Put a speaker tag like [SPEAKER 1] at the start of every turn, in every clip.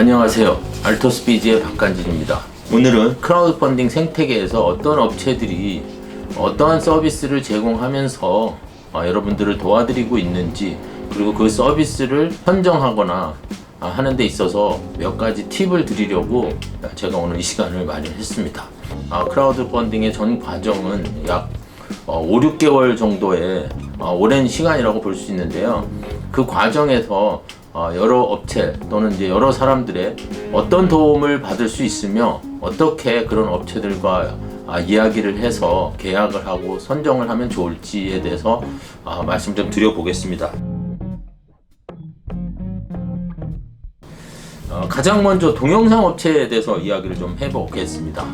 [SPEAKER 1] 안녕하세요. 알토스피지의 박간진입니다. 오늘은 크라우드 펀딩 생태계에서 어떤 업체들이 어떠한 서비스를 제공하면서 아, 여러분들을 도와드리고 있는지 그리고 그 서비스를 선정하거나 아, 하는 데 있어서 몇 가지 팁을 드리려고 제가 오늘 이 시간을 마련했습니다. 아, 크라우드 펀딩의 전 과정은 약 어, 5, 6개월 정도의 어, 오랜 시간이라고 볼 수 있는데요. 그 과정에서 어, 여러 업체 또는 이제 여러 사람들의 어떤 도움을 받을 수 있으며 어떻게 그런 업체들과 아, 이야기를 해서 계약을 하고 선정을 하면 좋을지에 대해서 아, 말씀 좀 드려보겠습니다. 어, 가장 먼저 동영상 업체에 대해서 이야기를 좀 해보겠습니다.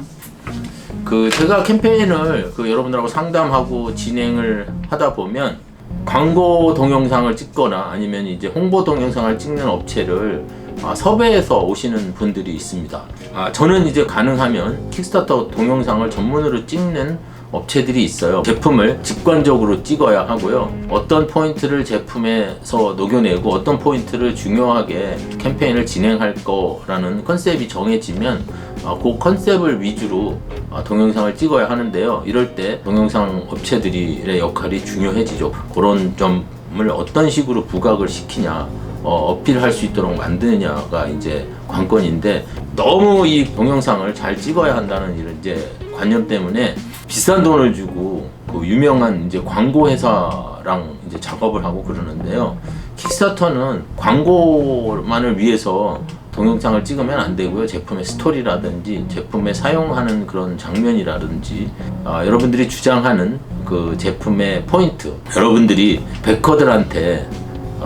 [SPEAKER 1] 그 제가 캠페인을 그 여러분들하고 상담하고 진행을 하다 보면 광고 동영상을 찍거나 아니면 이제 홍보 동영상을 찍는 업체를 아, 섭외해서 오시는 분들이 있습니다. 아, 저는 이제 가능하면 킥스타터 동영상을 전문으로 찍는 업체들이 있어요. 제품을 직관적으로 찍어야 하고요. 어떤 포인트를 제품에서 녹여내고 어떤 포인트를 중요하게 캠페인을 진행할 거라는 컨셉이 정해지면 아, 그 컨셉을 위주로 아, 동영상을 찍어야 하는데요. 이럴 때 동영상 업체들의 역할이 중요해지죠. 그런 점을 어떤 식으로 부각을 시키냐, 어, 어필할 수 있도록 만드느냐가 이제 관건인데 너무 이 동영상을 잘 찍어야 한다는 이런 이제 관념 때문에 비싼 돈을 주고 그 유명한 이제 광고 회사랑 이제 작업을 하고 그러는데요. 킥스타터는 광고만을 위해서 동영상을 찍으면 안 되고요. 제품의 스토리라든지 제품에 사용하는 그런 장면이라든지 아, 여러분들이 주장하는 그 제품의 포인트 여러분들이 베커들한테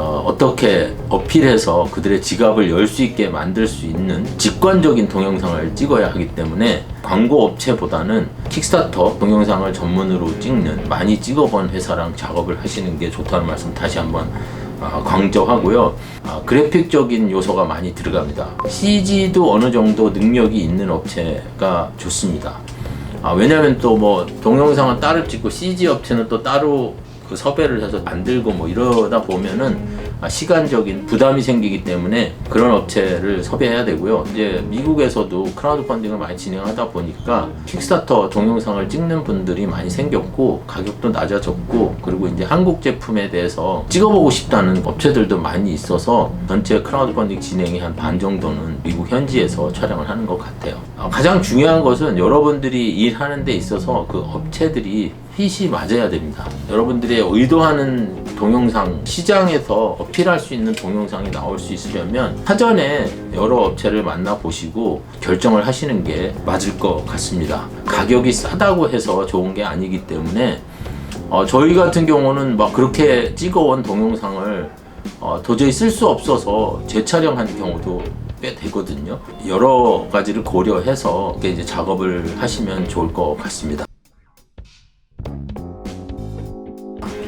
[SPEAKER 1] 어, 어떻게 어필해서 그들의 지갑을 열 수 있게 만들 수 있는 직관적인 동영상을 찍어야 하기 때문에 광고 업체보다는 킥스타터 동영상을 전문으로 찍는 많이 찍어본 회사랑 작업을 하시는 게 좋다는 말씀 다시 한번 아, 강조하고요. 아, 그래픽적인 요소가 많이 들어갑니다. CG도 어느 정도 능력이 있는 업체가 좋습니다. 아, 왜냐하면 또 뭐 동영상은 따로 찍고 CG 업체는 또 따로 그 섭외를 해서 만들고 뭐 이러다 보면은 아, 시간적인 부담이 생기기 때문에 그런 업체를 섭외해야 되고요. 이제 미국에서도 크라우드 펀딩을 많이 진행하다 보니까 킥스타터 동영상을 찍는 분들이 많이 생겼고 가격도 낮아졌고 그리고 이제 한국 제품에 대해서 찍어보고 싶다는 업체들도 많이 있어서 전체 크라우드 펀딩 진행이 한반 정도는 미국 현지에서 촬영을 하는 것 같아요. 아, 가장 중요한 것은 여러분들이 일하는 데 있어서 그 업체들이 핏이 맞아야 됩니다. 여러분들의 의도하는 동영상 시장에서 어필할 수 있는 동영상이 나올 수 있으려면 사전에 여러 업체를 만나 보시고 결정을 하시는 게 맞을 것 같습니다. 가격이 싸다고 해서 좋은 게 아니기 때문에 어, 저희 같은 경우는 막 그렇게 찍어온 동영상을 어, 도저히 쓸 수 없어서 재촬영하는 경우도 꽤 되거든요. 여러 가지를 고려해서 이제 작업을 하시면 좋을 것 같습니다.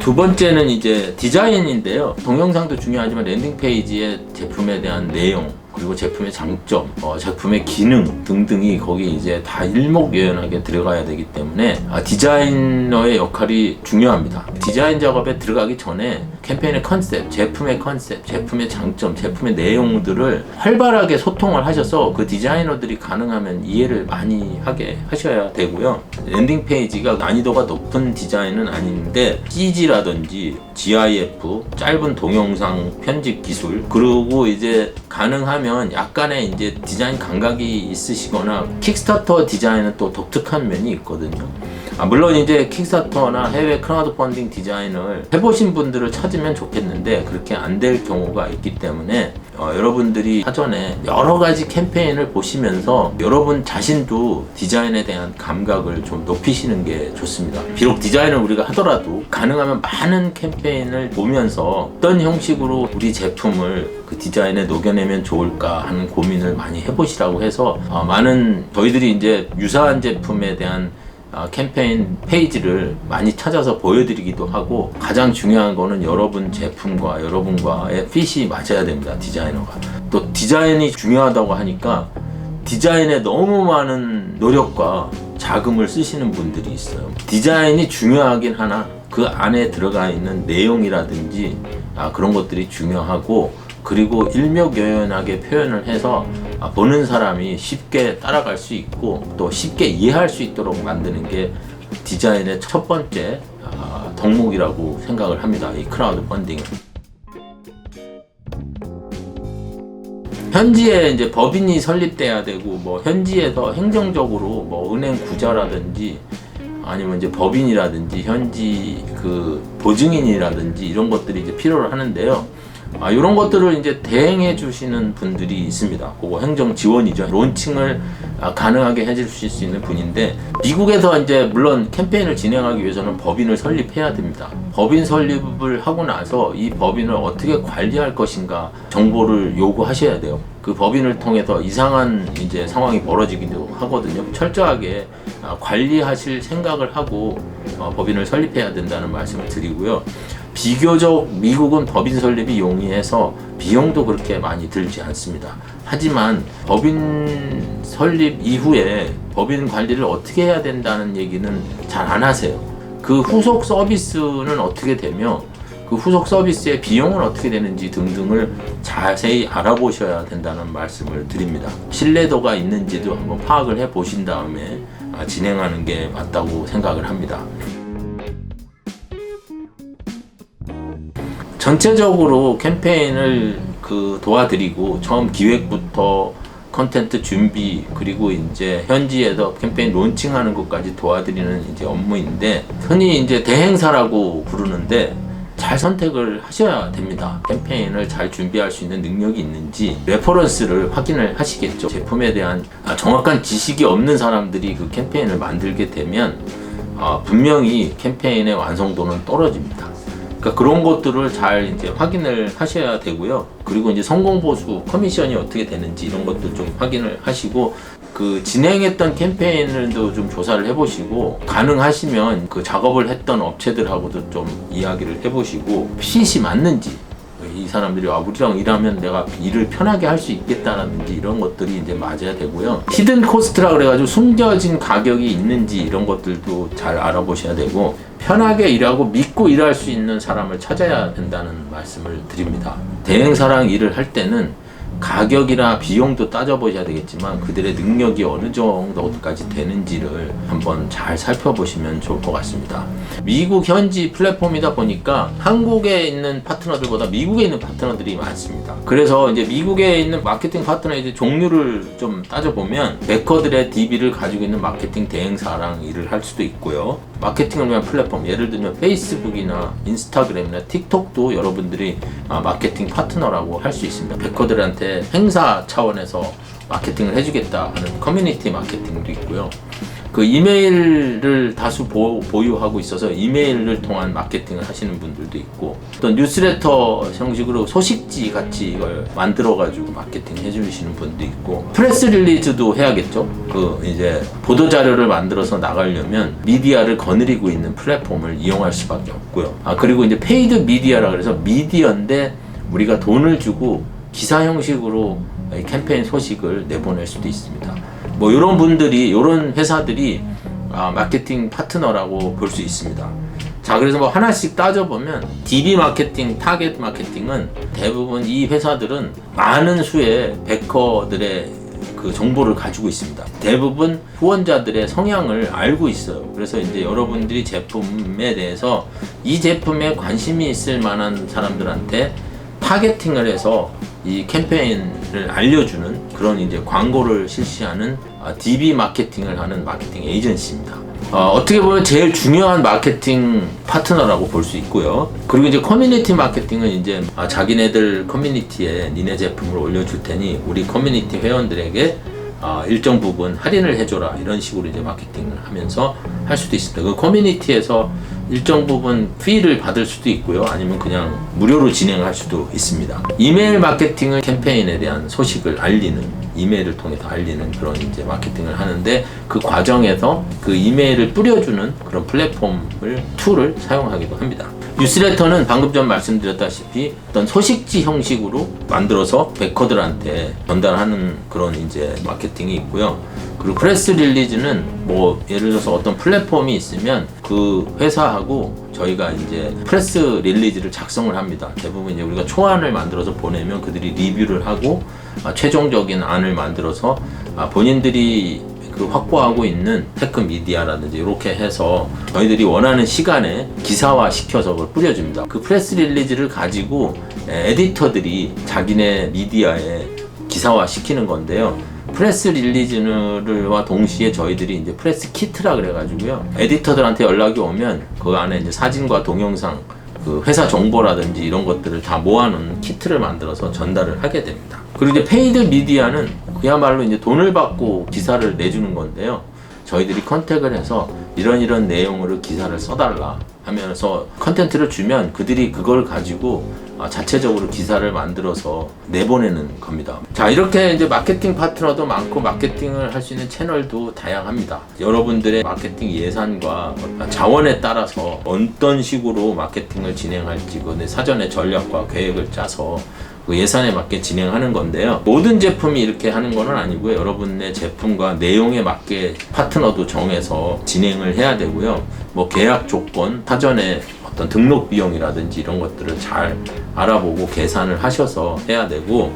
[SPEAKER 1] 두 번째는 이제 디자인인데요. 동영상도 중요하지만 랜딩 페이지의 제품에 대한 내용 그리고 제품의 장점, 어, 제품의 기능 등등이 거기 이제 다 일목요연하게 들어가야 되기 때문에 아, 디자이너의 역할이 중요합니다. 디자인 작업에 들어가기 전에 캠페인의 컨셉, 제품의 컨셉, 제품의 장점, 제품의 내용들을 활발하게 소통을 하셔서 그 디자이너들이 가능하면 이해를 많이 하게 하셔야 되고요. 랜딩 페이지가 난이도가 높은 디자인은 아닌데 CG라든지 GIF, 짧은 동영상 편집 기술, 그리고 이제 가능하면 약간의 이제 디자인 감각이 있으시거나 킥스타터 디자인은 또 독특한 면이 있거든요. 아, 물론 이제 킥스타터나 해외 크라우드 펀딩 디자인을 해보신 분들을 찾으면 좋겠는데 그렇게 안 될 경우가 있기 때문에 어, 여러분들이 사전에 여러 가지 캠페인을 보시면서 여러분 자신도 디자인에 대한 감각을 좀 높이시는 게 좋습니다. 비록 디자인을 우리가 하더라도 가능하면 많은 캠페인을 보면서 어떤 형식으로 우리 제품을 그 디자인에 녹여내면 좋을까 하는 고민을 많이 해보시라고 해서 어, 많은 저희들이 이제 유사한 제품에 대한 아, 캠페인 페이지를 많이 찾아서 보여드리기도 하고 가장 중요한 거는 여러분 제품과 여러분과의 핏이 맞아야 됩니다 디자이너가. 또 디자인이 중요하다고 하니까 디자인에 너무 많은 노력과 자금을 쓰시는 분들이 있어요. 디자인이 중요하긴 하나 그 안에 들어가 있는 내용이라든지 아, 그런 것들이 중요하고 그리고 일목요연하게 표현을 해서 아, 보는 사람이 쉽게 따라갈 수 있고 또 쉽게 이해할 수 있도록 만드는 게 디자인의 첫 번째 아, 덕목이라고 생각을 합니다. 이 크라우드 펀딩은. 현지에 이제 법인이 설립돼야 되고 뭐 현지에서 행정적으로 뭐 은행 구자라든지 아니면 이제 법인이라든지 현지 그 보증인이라든지 이런 것들이 이제 필요를 하는데요. 아, 이런 것들을 이제 대행해 주시는 분들이 있습니다. 그거 행정 지원이죠. 론칭을 아, 가능하게 해줄 수 있는 분인데 미국에서 이제 물론 캠페인을 진행하기 위해서는 법인을 설립해야 됩니다. 법인 설립을 하고 나서 이 법인을 어떻게 관리할 것인가 정보를 요구하셔야 돼요. 그 법인을 통해서 이상한 이제 상황이 벌어지기도 하거든요. 철저하게 아, 관리하실 생각을 하고 어, 법인을 설립해야 된다는 말씀을 드리고요. 비교적 미국은 법인 설립이 용이해서 비용도 그렇게 많이 들지 않습니다. 하지만 법인 설립 이후에 법인 관리를 어떻게 해야 된다는 얘기는 잘 안 하세요. 그 후속 서비스는 어떻게 되며 그 후속 서비스의 비용은 어떻게 되는지 등등을 자세히 알아보셔야 된다는 말씀을 드립니다. 신뢰도가 있는지도 한번 파악을 해 보신 다음에 아, 진행하는 게 맞다고 생각을 합니다. 전체적으로 캠페인을 그 도와드리고 처음 기획부터 컨텐츠 준비 그리고 이제 현지에서 캠페인 론칭하는 것까지 도와드리는 이제 업무인데 흔히 이제 대행사라고 부르는데 잘 선택을 하셔야 됩니다. 캠페인을 잘 준비할 수 있는 능력이 있는지 레퍼런스를 확인을 하시겠죠. 제품에 대한 아, 정확한 지식이 없는 사람들이 그 캠페인을 만들게 되면 아, 분명히 캠페인의 완성도는 떨어집니다. 그러니까 그런 것들을 잘 이제 확인을 하셔야 되고요. 그리고 이제 성공 보수 커미션이 어떻게 되는지 이런 것도 좀 확인을 하시고 그 진행했던 캠페인을도 좀 조사를 해보시고 가능하시면 그 작업을 했던 업체들하고도 좀 이야기를 해보시고 핏이 맞는지 이 사람들이 아 우리랑 일하면 내가 일을 편하게 할 수 있겠다라든지 이런 것들이 이제 맞아야 되고요. 히든 코스트라 그래가지고 숨겨진 가격이 있는지 이런 것들도 잘 알아보셔야 되고 편하게 일하고 믿고 일할 수 있는 사람을 찾아야 된다는 말씀을 드립니다. 대행사랑 일을 할 때는 가격이나 비용도 따져보셔야 되겠지만 그들의 능력이 어느 정도까지 되는지를 한번 잘 살펴보시면 좋을 것 같습니다. 미국 현지 플랫폼이다 보니까 한국에 있는 파트너들보다 미국에 있는 파트너들이 많습니다. 그래서 이제 미국에 있는 마케팅 파트너의 이제 종류를 좀 따져보면 베커들의 DB를 가지고 있는 마케팅 대행사랑 일을 할 수도 있고요. 마케팅을 위한 플랫폼, 예를 들면 페이스북이나 인스타그램이나 틱톡도 여러분들이 아, 마케팅 파트너라고 할 수 있습니다. 베커들한테 행사 차원에서 마케팅을 해주겠다 하는 커뮤니티 마케팅도 있고요. 그 이메일을 다수 보, 보유하고 있어서 이메일을 통한 마케팅을 하시는 분들도 있고 또 뉴스레터 형식으로 소식지 같이 이걸 만들어 가지고 마케팅 해주시는 분도 있고 프레스 릴리즈도 해야겠죠 그 이제 보도 자료를 만들어서 나가려면 미디어를 거느리고 있는 플랫폼을 이용할 수밖에 없고요 아 그리고 이제 페이드 미디어라 그래서 미디어인데 우리가 돈을 주고 기사 형식으로 이 캠페인 소식을 내보낼 수도 있습니다. 뭐 이런 분들이 이런 회사들이 아, 마케팅 파트너라고 볼 수 있습니다. 자 그래서 뭐 하나씩 따져보면 DB 마케팅, 타겟 마케팅은 대부분 이 회사들은 많은 수의 베커들의 그 정보를 가지고 있습니다. 대부분 후원자들의 성향을 알고 있어요. 그래서 이제 여러분들이 제품에 대해서 이 제품에 관심이 있을 만한 사람들한테 타겟팅을 해서 이 캠페인을 알려주는 그런 이제 광고를 실시하는 아, DB 마케팅을 하는 마케팅 에이전시입니다. 어, 떻게 보면 제일 중요한 마케팅 파트너라고 볼 수 있고요. 그리고 이제 커뮤니티 마케팅은 이제 아, 자기네들 커뮤니티에 니네 제품을 올려줄 테니 우리 커뮤니티 회원들에게 아, 일정 부분 할인을 해줘라 이런 식으로 이제 마케팅을 하면서 할 수도 있습니다. 그 커뮤니티에서 일정 부분 피를 받을 수도 있고요. 아니면 그냥 무료로 진행할 수도 있습니다. 이메일 마케팅을 캠페인에 대한 소식을 알리는 이메일을 통해서 알리는 그런 이제 마케팅을 하는데 그 과정에서 그 이메일을 뿌려주는 그런 플랫폼을 툴을 사용하기도 합니다. 뉴스레터는 방금 전 말씀드렸다시피 어떤 소식지 형식으로 만들어서 베커들한테 전달하는 그런 이제 마케팅이 있고요. 그리고 프레스 릴리즈는 뭐 예를 들어서 어떤 플랫폼이 있으면 그 회사하고 저희가 이제 프레스 릴리즈를 작성을 합니다. 대부분 이제 우리가 초안을 만들어서 보내면 그들이 리뷰를 하고 아, 최종적인 안을 만들어서 아, 본인들이 그 확보하고 있는 테크 미디어라든지 이렇게 해서 저희들이 원하는 시간에 기사화 시켜서 그걸 뿌려줍니다. 그 프레스 릴리즈를 가지고 에, 에디터들이 자기네 미디어에 기사화 시키는 건데요. 프레스 릴리즈와 동시에 저희들이 이제 프레스 키트라 그래가지고요. 에디터들한테 연락이 오면 그 안에 이제 사진과 동영상, 그 회사 정보라든지 이런 것들을 다 모아놓은 키트를 만들어서 전달을 하게 됩니다. 그리고 이제 페이드 미디어는 그야말로 이제 돈을 받고 기사를 내주는 건데요. 저희들이 컨택을 해서 이런 이런 내용으로 기사를 써달라 하면서 컨텐츠를 주면 그들이 그걸 가지고 아, 자체적으로 기사를 만들어서 내보내는 겁니다. 자 이렇게 이제 마케팅 파트너도 많고 마케팅을 할 수 있는 채널도 다양합니다. 여러분들의 마케팅 예산과 자원에 따라서 어떤 식으로 마케팅을 진행할지 그 사전에 전략과 계획을 짜서 그 예산에 맞게 진행하는 건데요. 모든 제품이 이렇게 하는 건 아니고요. 여러분의 제품과 내용에 맞게 파트너도 정해서 진행을 해야 되고요. 뭐 계약 조건, 사전에 어떤 등록 비용이라든지 이런 것들을 잘 알아보고 계산을 하셔서 해야 되고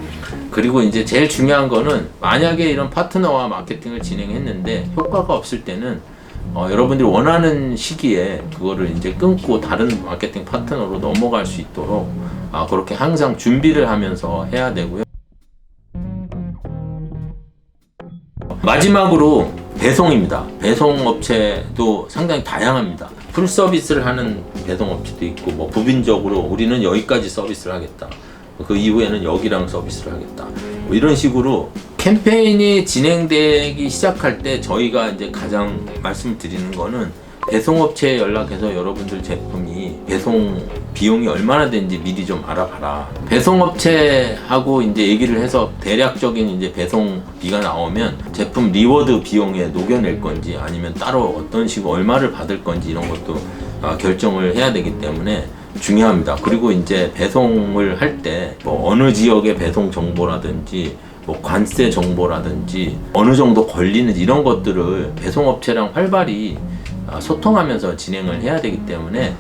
[SPEAKER 1] 그리고 이제 제일 중요한 거는 만약에 이런 파트너와 마케팅을 진행했는데 효과가 없을 때는 어, 여러분들이 원하는 시기에 그거를 이제 끊고 다른 마케팅 파트너로 넘어갈 수 있도록 아, 그렇게 항상 준비를 하면서 해야 되고요. 마지막으로 배송입니다. 배송 업체도 상당히 다양합니다. 풀 서비스를 하는 배송 업체도 있고 뭐 부분적으로 우리는 여기까지 서비스를 하겠다. 그 이후에는 여기랑 서비스를 하겠다. 뭐 이런 식으로 캠페인이 진행되기 시작할 때 저희가 이제 가장 말씀드리는 거는 배송업체에 연락해서 여러분들 제품이 배송 비용이 얼마나 되는지 미리 좀 알아봐라. 배송업체하고 이제 얘기를 해서 대략적인 이제 배송비가 나오면 제품 리워드 비용에 녹여낼 건지 아니면 따로 어떤 식으로 얼마를 받을 건지 이런 것도 아, 결정을 해야 되기 때문에 중요합니다. 그리고 이제 배송을 할 때 뭐 어느 지역의 배송 정보라든지 뭐 관세 정보라든지 어느 정도 걸리는지 이런 것들을 배송업체랑 활발히 아, 소통하면서 진행을 해야 되기 때문에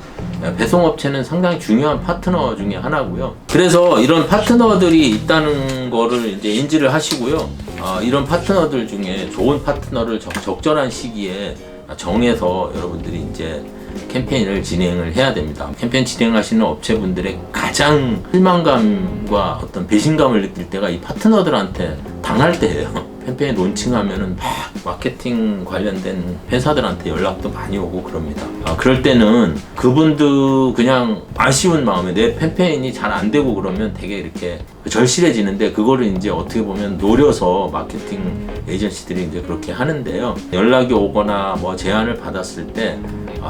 [SPEAKER 1] 배송업체는 상당히 중요한 파트너 중에 하나고요. 그래서 이런 파트너들이 있다는 거를 이제 인지를 하시고요. 아, 이런 파트너들 중에 좋은 파트너를 적, 적절한 시기에 정해서 여러분들이 이제 캠페인을 진행을 해야 됩니다. 캠페인 진행하시는 업체분들의 가장 실망감과 어떤 배신감을 느낄 때가 이 파트너들한테 당할 때예요. 캠페인 론칭하면은 막 마케팅 관련된 회사들한테 연락도 많이 오고 그럽니다. 아, 그럴 때는 그분도 그냥 아쉬운 마음에 내 캠페인이 잘 안 되고 그러면 되게 이렇게 절실해지는데 그거를 이제 어떻게 보면 노려서 마케팅 에이전시들이 이제 그렇게 하는데요. 연락이 오거나 뭐 제안을 받았을 때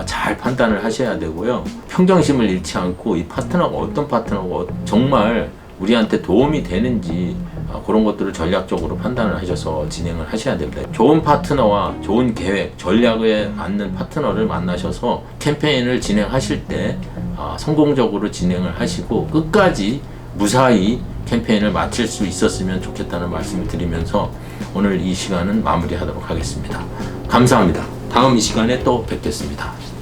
[SPEAKER 1] 잘 판단을 하셔야 되고요. 평정심을 잃지 않고 이 파트너가 어떤 파트너고 정말 우리한테 도움이 되는지 아, 그런 것들을 전략적으로 판단을 하셔서 진행을 하셔야 됩니다. 좋은 파트너와 좋은 계획, 전략에 맞는 파트너를 만나셔서 캠페인을 진행하실 때 아, 성공적으로 진행을 하시고 끝까지 무사히 캠페인을 마칠 수 있었으면 좋겠다는 말씀을 드리면서 오늘 이 시간은 마무리하도록 하겠습니다. 감사합니다. 다음 이 시간에 또 뵙겠습니다.